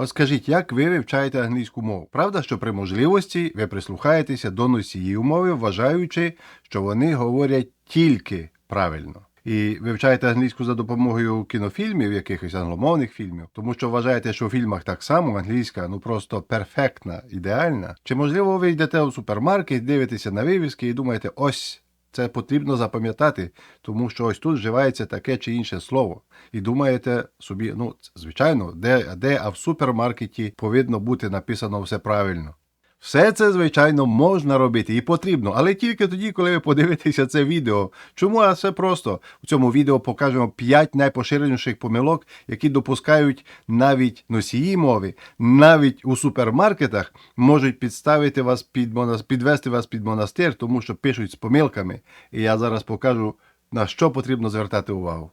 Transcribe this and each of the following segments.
От скажіть, як ви вивчаєте англійську мову? Правда, що при можливості ви прислухаєтеся до носіїв мови, вважаючи, що вони говорять тільки правильно. І вивчаєте англійську за допомогою кінофільмів, якихось англомовних фільмів, тому що вважаєте, що в фільмах так само англійська ну просто перфектна, ідеальна. Чи можливо ви йдете у супермаркет, дивитеся на вивіски і думаєте, ось це потрібно запам'ятати, тому що ось тут вживається таке чи інше слово. І думаєте собі, ну, звичайно, де, де а в супермаркеті повинно бути написано все правильно. Все це, звичайно, можна робити і потрібно, але тільки тоді, коли ви подивитеся це відео. Чому а все просто? У цьому відео покажемо 5 найпоширеніших помилок, які допускають навіть носії мови, навіть у супермаркетах можуть підставити вас під монас... підвести вас під монастир, тому що пишуть з помилками. І я зараз покажу, на що потрібно звертати увагу.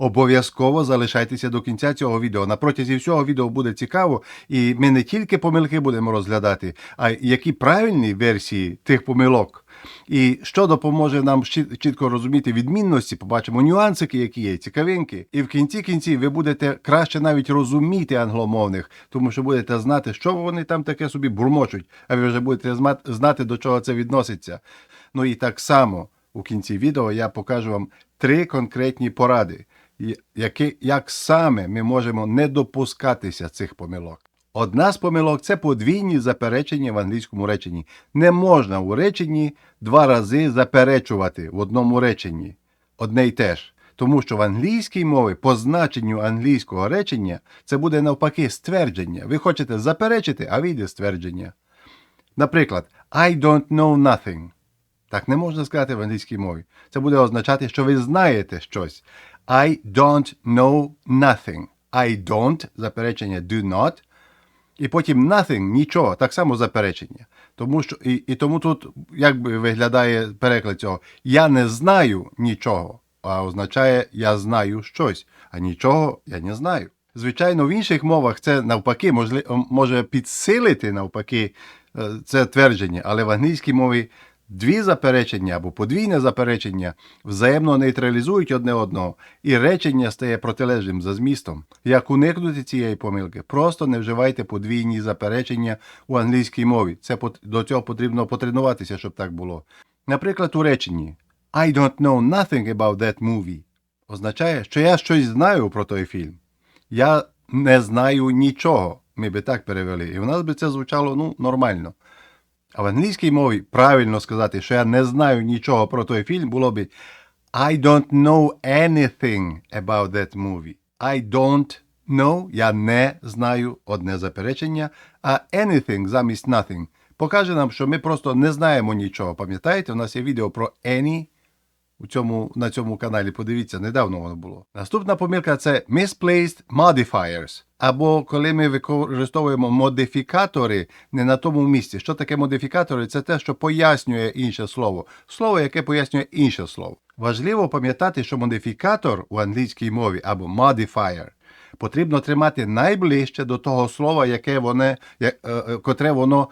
Обов'язково залишайтеся до кінця цього відео. На протязі всього відео буде цікаво, і ми не тільки помилки будемо розглядати, а які правильні версії тих помилок. І що допоможе нам чітко розуміти відмінності, побачимо нюансики, які є, цікавинки. І в кінці кінців ви будете краще навіть розуміти англомовних, тому що будете знати, що вони там таке собі бурмочуть, а ви вже будете знати, до чого це відноситься. Ну і так само у кінці відео я покажу вам три конкретні поради, які, як саме ми можемо не допускатися цих помилок. Одна з помилок це подвійні заперечення в англійському реченні. Не можна у реченні два рази заперечувати в одному реченні одне й те ж. Тому що в англійській мові по значенню англійського речення це буде навпаки ствердження. Ви хочете заперечити, а вийде ствердження. Наприклад, I don't know nothing. Так не можна сказати в англійській мові. Це буде означати, що ви знаєте щось. I don't know nothing. I don't, заперечення do not. І потім nothing, нічого, так само заперечення. Тому що, і, і тому тут як би виглядає переклад цього. Я не знаю нічого, а означає я знаю щось, а нічого я не знаю. Звичайно, в інших мовах це навпаки може підсилити навпаки е, це твердження, але в англійській мові дві заперечення або подвійне заперечення взаємно нейтралізують одне одного, і речення стає протилежним за змістом. Як уникнути цієї помилки? Просто не вживайте подвійні заперечення у англійській мові. Це до цього потрібно потренуватися, щоб так було. Наприклад, у реченні I don't know nothing about that movie означає, що я щось знаю про той фільм. Я не знаю нічого. Ми би так перевели. І в нас би це звучало ну, нормально. А в англійській мові правильно сказати, що я не знаю нічого про той фільм, було би I don't know anything about that movie. I don't know, я не знаю одне заперечення, а anything замість nothing покаже нам, що ми просто не знаємо нічого. Пам'ятаєте, у нас є відео про any у цьому, на цьому каналі. Подивіться, недавно воно було. Наступна помилка це misplaced modifiers. Або коли ми використовуємо модифікатори не на тому місці. Що таке модифікатори? Це те, що пояснює інше слово. Слово, яке пояснює інше слово. Важливо пам'ятати, що модифікатор у англійській мові або modifier потрібно тримати найближче до того слова, яке воно, е, е, котре воно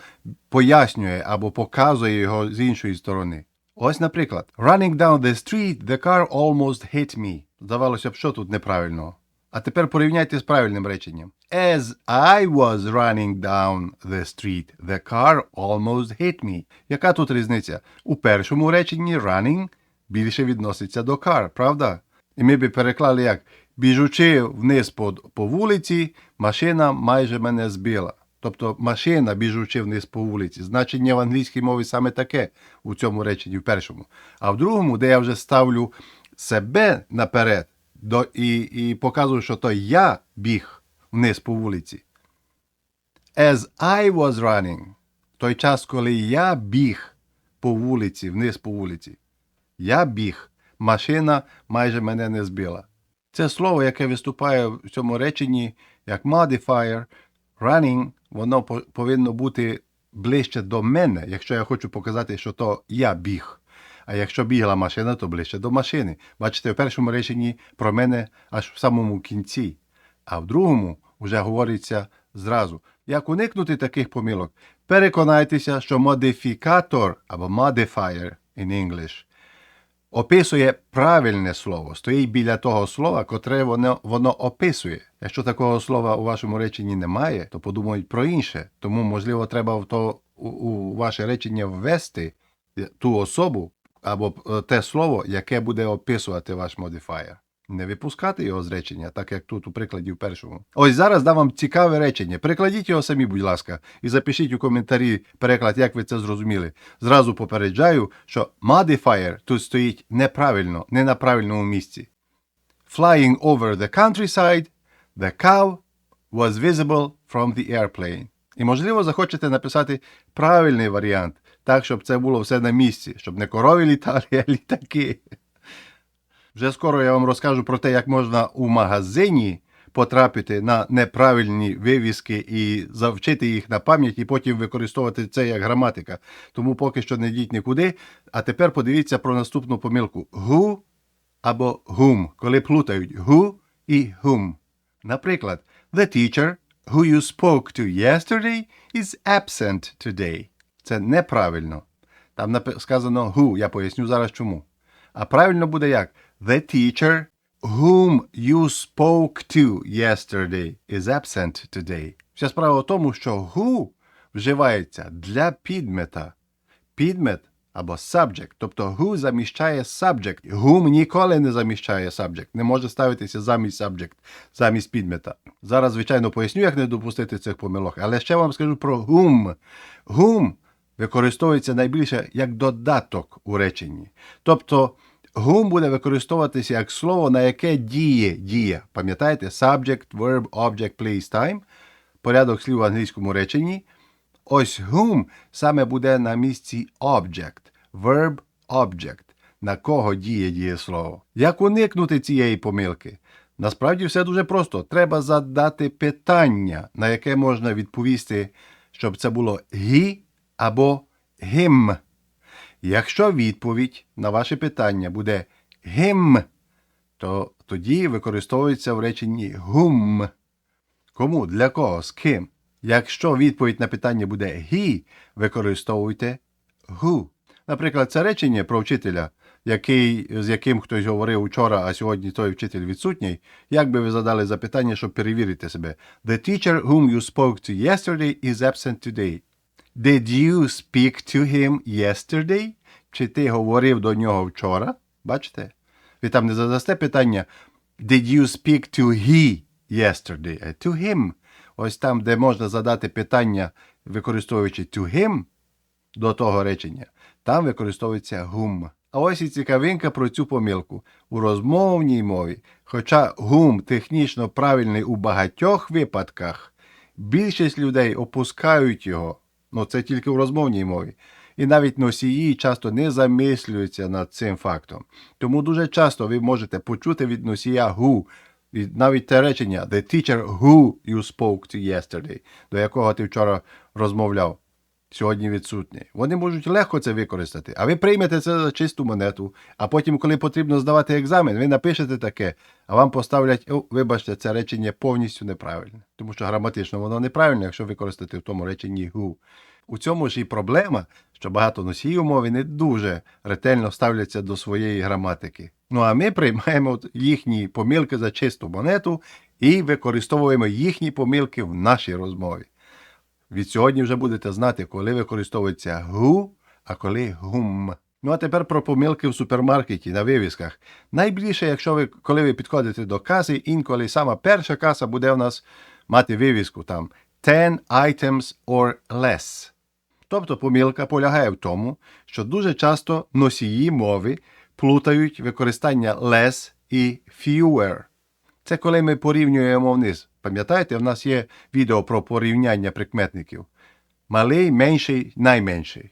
пояснює або показує його з іншої сторони. Ось, наприклад, running down the street, the car almost hit me. Здавалося б, що тут неправильного. А тепер порівняйте з правильним реченням. As I was running down the street, the car almost hit me. Яка тут різниця? У першому реченні running більше відноситься до car, правда? І ми би переклали як біжучи вниз по, по вулиці, машина майже мене збила. Тобто машина, біжучи вниз по вулиці. Значення в англійській мові саме таке у цьому реченні в першому. А в другому, де я вже ставлю себе наперед до, і, і показую, що то я біг вниз по вулиці. As I was running, той час, коли я біг по вулиці, вниз по вулиці, я біг, машина майже мене не збила. Це слово, яке виступає в цьому реченні як modifier, running, воно повинно бути ближче до мене, якщо я хочу показати, що то я біг. А якщо бігла машина, то ближче до машини. Бачите, в першому реченні про мене аж в самому кінці, а в другому вже говориться зразу. Як уникнути таких помилок? Переконайтеся, що модифікатор або modifier in English описує правильне слово, стоїть біля того слова, котре воно, воно описує. Якщо такого слова у вашому реченні немає, то подумають про інше. Тому, можливо, треба в то у, у ваше речення ввести ту особу або е, те слово, яке буде описувати ваш модифаєр. Не випускати його з речення, так як тут у прикладі в першому. Ось зараз дам вам цікаве речення. Перекладіть його самі, будь ласка, і запишіть у коментарі переклад, як ви це зрозуміли. Зразу попереджаю, що modifier тут стоїть неправильно, не на правильному місці. Flying over the countryside, the cow was visible from the airplane. І, можливо, захочете написати правильний варіант, так, щоб це було все на місці, щоб не корові літали, а літаки. Вже скоро я вам розкажу про те, як можна у магазині потрапити на неправильні вивіски і завчити їх на пам'ять, і потім використовувати це як граматика. Тому поки що не йдіть нікуди. А тепер подивіться про наступну помилку: who або whom, коли плутають who і whom. Наприклад, the teacher who you spoke to yesterday is absent today. Це неправильно. Там сказано who, я поясню зараз чому. А правильно буде як? The teacher whom you spoke to yesterday is absent today. Вся справа в тому, що who вживається для підмета. Підмет або subject, тобто who заміщає subject. Whom ніколи не заміщає subject, не може ставитися замість subject, замість підмета. Зараз, звичайно, поясню, як не допустити цих помилок, але ще вам скажу про whom. Whom використовується найбільше як додаток у реченні. Тобто whom буде використовуватися як слово, на яке діє дія. Пам'ятаєте? Subject, verb, object, place, time. Порядок слів в англійському реченні. Ось whom саме буде на місці object, verb, object, на кого діє дієслово. Як уникнути цієї помилки? Насправді все дуже просто. Треба задати питання, на яке можна відповісти, щоб це було he або him. Якщо відповідь на ваше питання буде him, то тоді використовується в реченні whom. Кому? Для кого? З ким? Якщо відповідь на питання буде he, використовуйте who. Наприклад, це речення про вчителя, який, з яким хтось говорив вчора, а сьогодні той вчитель відсутній. Як би ви задали запитання, щоб перевірити себе? The teacher whom you spoke to yesterday is absent today. Did you speak to him yesterday? Чи ти говорив до нього вчора? Бачите? Ви там не задасте питання Did you speak to he yesterday? А To him. Ось там, де можна задати питання, використовуючи to him до того речення, там використовується whom. А ось і цікавинка про цю помилку. У розмовній мові, хоча whom технічно правильний у багатьох випадках, більшість людей опускають його. Ну, це тільки в розмовній мові. І навіть носії часто не замислюються над цим фактом. Тому дуже часто ви можете почути від носія who, і навіть те речення The teacher who you spoke to yesterday, до якого ти вчора розмовляв, сьогодні відсутній. Вони можуть легко це використати, а ви приймете це за чисту монету, а потім, коли потрібно здавати екзамен, ви напишете таке, а вам поставлять, вибачте, це речення повністю неправильне. Тому що граматично воно неправильне, якщо використати в тому реченні who. У цьому ж і проблема, що багато носіїв мови не дуже ретельно ставляться до своєї граматики. Ну а ми приймаємо їхні помилки за чисту монету і використовуємо їхні помилки в нашій розмові. Від сьогодні вже будете знати, коли використовується who, а коли whom. Ну а тепер про помилки в супермаркеті на вивісках. Найбільше, якщо ви, коли ви підходите до каси, інколи сама перша каса буде у нас мати вивіску там 10 items or less. Тобто помилка полягає в тому, що дуже часто носії мови плутають використання less і fewer. Це коли ми порівнюємо вниз. Пам'ятаєте, в нас є відео про порівняння прикметників. Малий, менший, найменший.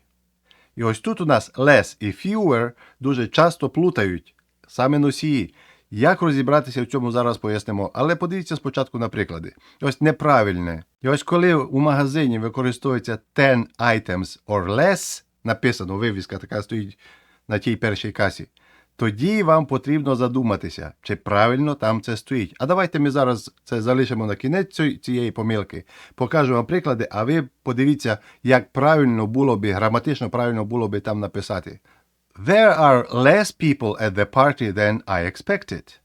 І ось тут у нас less і fewer дуже часто плутають саме носії. Як розібратися в цьому зараз пояснимо, але подивіться спочатку на приклади. Ось неправильне. І ось коли у магазині використовується 10 items or less, написано, вивіска така стоїть на тій першій касі, тоді вам потрібно задуматися, чи правильно там це стоїть. А давайте ми зараз це залишимо на кінець цієї помилки. Покажу вам приклади, а ви подивіться, як правильно було би, граматично правильно було би там написати. There are less people at the party than I expected.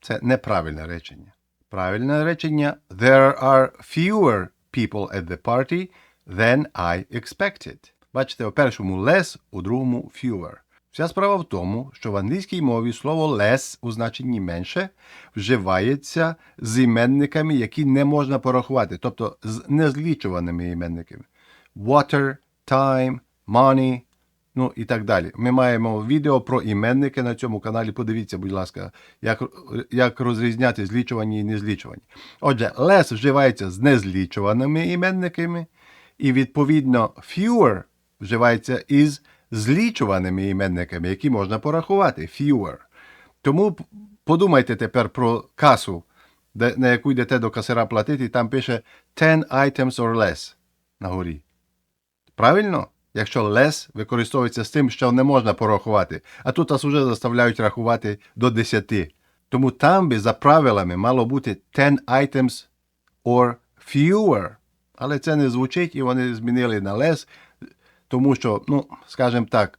Це неправильне речення. Правильне речення There are fewer people at the party than I expected. Бачите, у першому less, у другому fewer. Вся справа в тому, що в англійській мові слово less у значенні менше вживається з іменниками, які не можна порахувати, тобто з незлічуваними іменниками. Water, time, money, ну і так далі. Ми маємо відео про іменники на цьому каналі. Подивіться, будь ласка, як, як розрізняти злічувані і незлічувані. Отже, less вживається з незлічуваними іменниками, і відповідно fewer вживається із злічуваними іменниками, які можна порахувати. Fewer. Тому подумайте тепер про касу, де, на яку йдете до касира платити, там пише 10 items or less на горі. Правильно? Якщо less використовується з тим, що не можна порахувати, а тут нас вже заставляють рахувати до 10. Тому там би за правилами мало бути 10 items or fewer. Але це не звучить, і вони змінили на less, тому що, ну, скажімо так,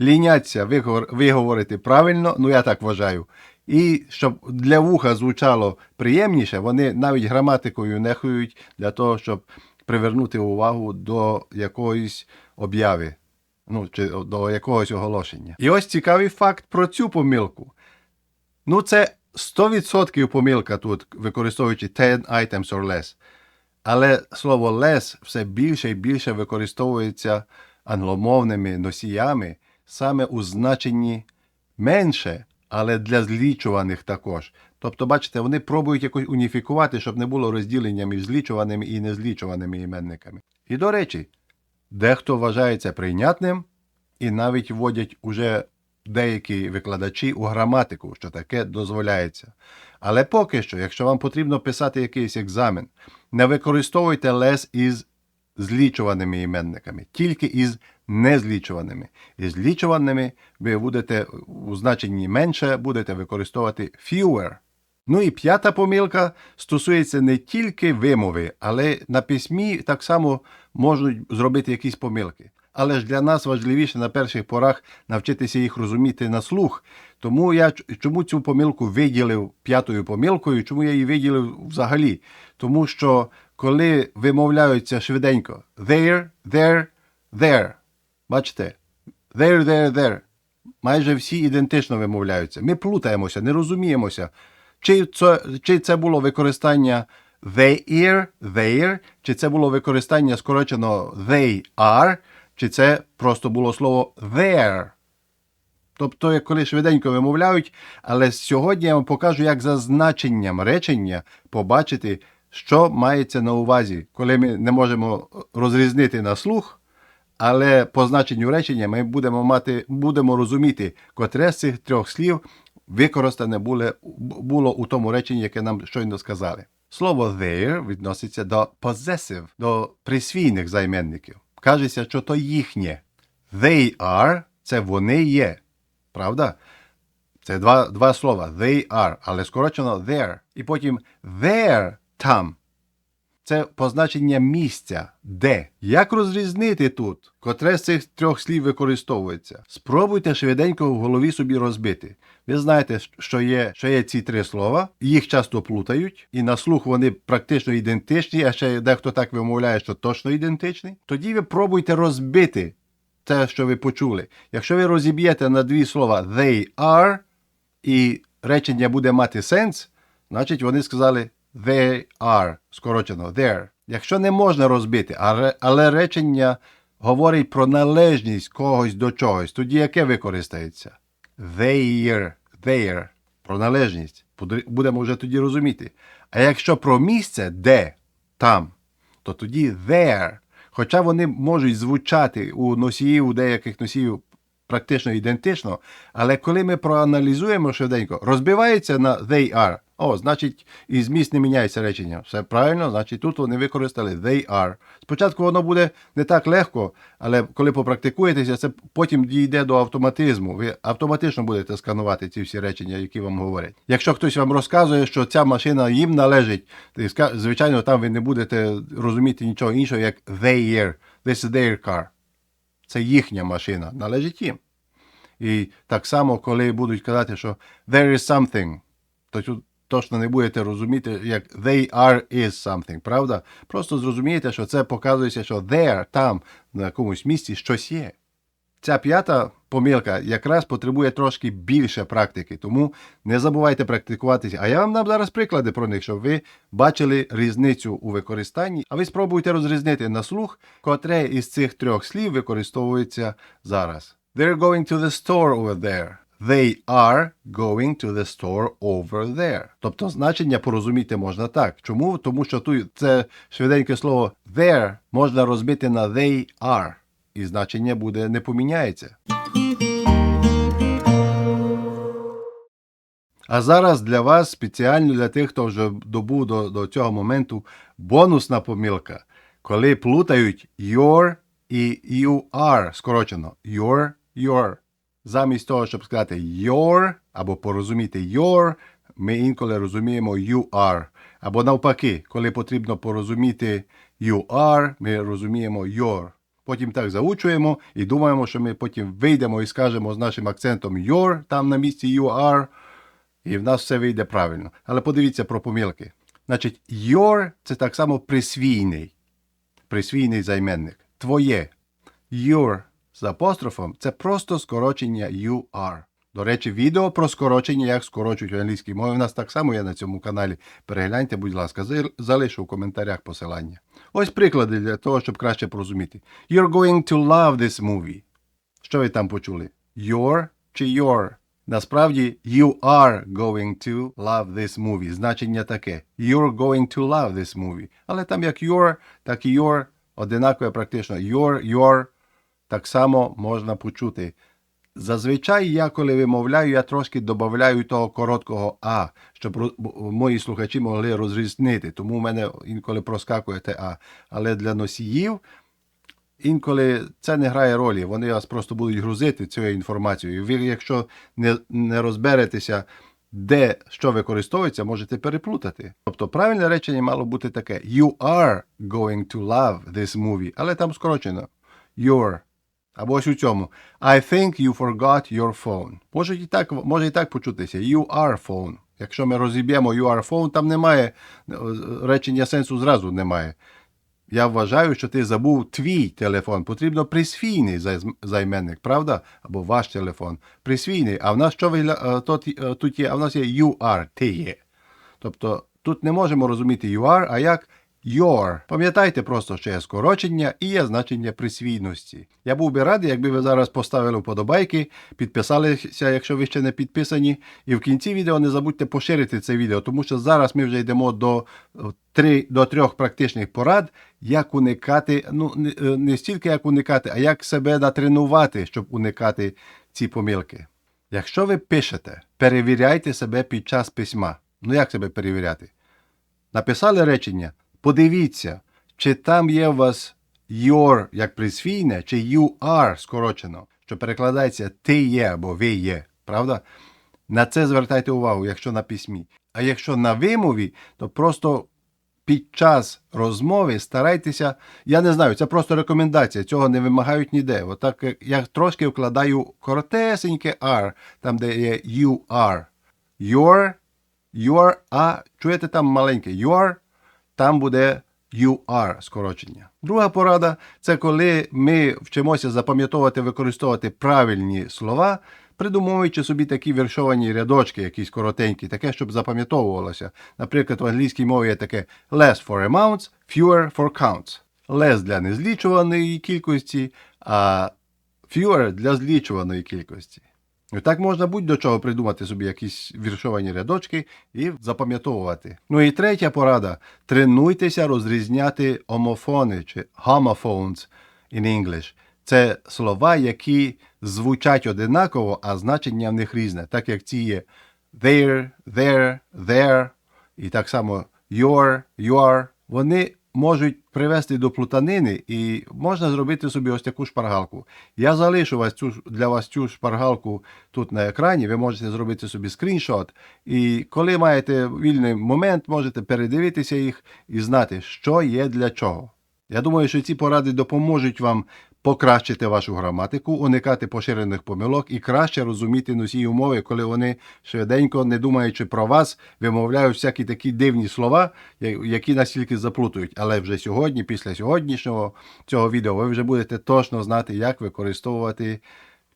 ліняться виговор- виговорити правильно, ну я так вважаю. І щоб для вуха звучало приємніше, вони навіть граматикою нехують для того, щоб привернути увагу до якоїсь обяви, ну, чи до якогось оголошення. І ось цікавий факт про цю помилку. Ну, це 100% помилка тут, використовуючи 10 items or less. Але слово less все більше і більше використовується англомовними носіями саме у значенні менше, але для злічуваних також. Тобто, бачите, вони пробують якось уніфікувати, щоб не було розділення між злічуваними і незлічуваними іменниками. І до речі, дехто вважається прийнятним і навіть вводять уже деякі викладачі у граматику, що таке дозволяється. Але поки що, якщо вам потрібно писати якийсь екзамен, не використовуйте less із злічуваними іменниками, тільки із незлічуваними. Із злічуваними ви будете у значенні менше будете використовувати fewer. Ну і п'ята помилка стосується не тільки вимови, але на письмі так само можуть зробити якісь помилки. Але ж для нас важливіше на перших порах навчитися їх розуміти на слух. Тому я чому цю помилку виділив п'ятою помилкою, чому я її виділив взагалі? Тому що коли вимовляються швиденько there, there, there, бачите, there, there, there, майже всі ідентично вимовляються. Ми плутаємося, не розуміємося. Чи це, чи це було використання they are, their, чи це було використання скорочено they are, чи це просто було слово there. Тобто, як коли швиденько вимовляють, але сьогодні я вам покажу, як за значенням речення побачити, що мається на увазі, коли ми не можемо розрізнити на слух, але по значенню речення ми будемо мати, будемо розуміти, котре з цих трьох слів використане було, було у тому реченні, яке нам щойно сказали. Слово their відноситься до possessive, до присвійних займенників. Кажеться, що то їхнє. They are це вони є. Правда? Це два, два слова. They are, але скорочено there. І потім there там. Це позначення місця, де. Як розрізнити тут, котре з цих трьох слів використовується? Спробуйте швиденько в голові собі розбити. Ви знаєте, що є, що є ці три слова, їх часто плутають, і на слух вони практично ідентичні, а ще дехто так вимовляє, що точно ідентичні. Тоді ви пробуйте розбити те, що ви почули. Якщо ви розіб'єте на дві слова they are, і речення буде мати сенс, значить вони сказали they are, скорочено there. Якщо не можна розбити, але, речення говорить про належність когось до чогось, тоді яке використається? Their, their, про належність. Будемо- вже тоді розуміти. А якщо про місце, де, там, то тоді there. Хоча вони можуть звучати у носіїв, у деяких носіїв практично ідентично, але коли ми проаналізуємо швиденько, розбивається на they are. О, значить, і зміст не міняється речення. Все правильно, значить тут вони використали they are. Спочатку воно буде не так легко, але коли попрактикуєтеся, це потім дійде до автоматизму. Ви автоматично будете сканувати ці всі речення, які вам говорять. Якщо хтось вам розказує, що ця машина їм належить, звичайно, там ви не будете розуміти нічого іншого, як their. This is their car. Це їхня машина, належить їм. І так само, коли будуть казати, що there is something, то тут точно не будете розуміти, як they are is something, правда? Просто зрозумієте, що це показується, що there, там, на якомусь місці щось є. Ця п'ята помилка якраз потребує трошки більше практики, тому не забувайте практикуватися. А я вам дам зараз приклади про них, щоб ви бачили різницю у використанні, а ви спробуйте розрізнити на слух, котре із цих трьох слів використовується зараз. They're going to the store over there. They are going to the store over there. Тобто значення порозуміти можна так. Чому? Тому що тут це швиденьке слово there можна розбити на they are і значення буде не поміняється. А зараз для вас, спеціально для тих, хто вже добув до, до цього моменту, бонусна помилка, коли плутають your і you are скорочено. Your, your. Замість того, щоб сказати your або порозуміти your, ми інколи розуміємо you are. Або навпаки, коли потрібно порозуміти you are, ми розуміємо your. Потім так заучуємо і думаємо, що ми потім вийдемо і скажемо з нашим акцентом your там на місці you are, і в нас все вийде правильно. Але подивіться про помилки. Значить, your це так само присвійний, присвійний займенник. Твоє. Your з апострофом це просто скорочення you are. До речі, відео про скорочення, як скорочують в англійській мові, у нас так само є на цьому каналі. Перегляньте, будь ласка, залишу в коментарях посилання. Ось приклади для того, щоб краще порозуміти. You're going to love this movie. Що ви там почули? Your чи your? Насправді, you are going to love this movie. Значення таке. You're going to love this movie. Але там як your, так і your одинакове практично. Your, your так само можна почути. Зазвичай я, коли вимовляю, я трошки додаю того короткого А, щоб мої слухачі могли розрізнити. Тому в мене інколи проскакує те А. Але для носіїв інколи це не грає ролі. Вони вас просто будуть грузити цією інформацією. Ви, якщо не, не розберетеся, де що використовується, можете переплутати. Тобто правильне речення мало бути таке: You are going to love this movie, але там скорочено. You're. Або ось у цьому. I think you forgot your phone. Може і так, може і так почутися. You are phone. Якщо ми розіб'ємо you are phone, там немає е, речення сенсу зразу немає. Я вважаю, що ти забув твій телефон. Потрібно присвійний займенник, правда? Або ваш телефон. Присвійний. А в нас що вигля... е, е, тут є? А в нас є you are, ти є. Тобто тут не можемо розуміти you are, а як your. Пам'ятайте просто, що є скорочення і є значення присвійності. Я був би радий, якби ви зараз поставили вподобайки, підписалися, якщо ви ще не підписані. І в кінці відео не забудьте поширити це відео, тому що зараз ми вже йдемо до, е, три, до трьох практичних порад, як уникати, ну не, е, не стільки як уникати, а як себе натренувати, щоб уникати ці помилки. Якщо ви пишете, перевіряйте себе під час письма. Ну як себе перевіряти? Написали речення, подивіться, чи там є у вас your як присвійне, чи you are скорочено, що перекладається ти є або ви є. Правда? На це звертайте увагу, якщо на письмі. А якщо на вимові, то просто під час розмови старайтеся, я не знаю, це просто рекомендація, цього не вимагають ніде. Отак як я трошки вкладаю коротесеньке R, там де є you are. Your, your, а чуєте там маленьке your, там буде you are скорочення. Друга порада це коли ми вчимося запам'ятовувати, використовувати правильні слова, придумовуючи собі такі віршовані рядочки, якісь коротенькі, таке, щоб запам'ятовувалося. Наприклад, в англійській мові є таке less for amounts, fewer for counts. Less для незлічуваної кількості, а fewer для злічуваної кількості. І так можна будь-до чого придумати собі якісь віршовані рядочки і запам'ятовувати. Ну і третя порада: тренуйтеся розрізняти омофони чи homophones in English. Це слова, які звучать одинаково, а значення в них різне, так як ці є there, there, there, і так само your, your. Вони можуть привести до плутанини, і можна зробити собі ось таку шпаргалку. Я залишу вас цю, для вас цю шпаргалку тут на екрані. Ви можете зробити собі скріншот. І коли маєте вільний момент, можете передивитися їх і знати, що є для чого. Я думаю, що ці поради допоможуть вам покращити вашу граматику, уникати поширених помилок і краще розуміти носію мови, коли вони швиденько, не думаючи про вас, вимовляють всякі такі дивні слова, які настільки заплутують. Але вже сьогодні, після сьогоднішнього цього відео, ви вже будете точно знати, як використовувати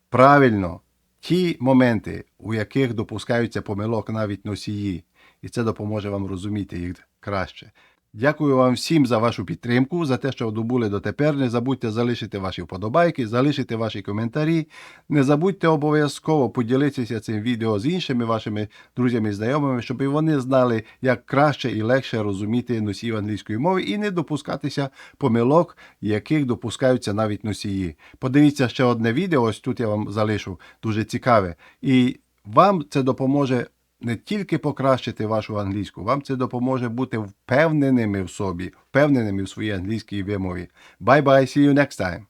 правильно ті моменти, у яких допускаються помилок навіть носії, і це допоможе вам розуміти їх краще. Дякую вам всім за вашу підтримку, за те, що добули дотепер. Не забудьте залишити ваші вподобайки, залишити ваші коментарі. Не забудьте обов'язково поділитися цим відео з іншими вашими друзями і знайомими, щоб і вони знали, як краще і легше розуміти носіїв англійської мови і не допускатися помилок, яких допускаються навіть носії. Подивіться ще одне відео, ось тут я вам залишу, дуже цікаве. І вам це допоможе не тільки покращити вашу англійську, вам це допоможе бути впевненими в собі, впевненими в своїй англійській вимові. Bye-bye, see you next time.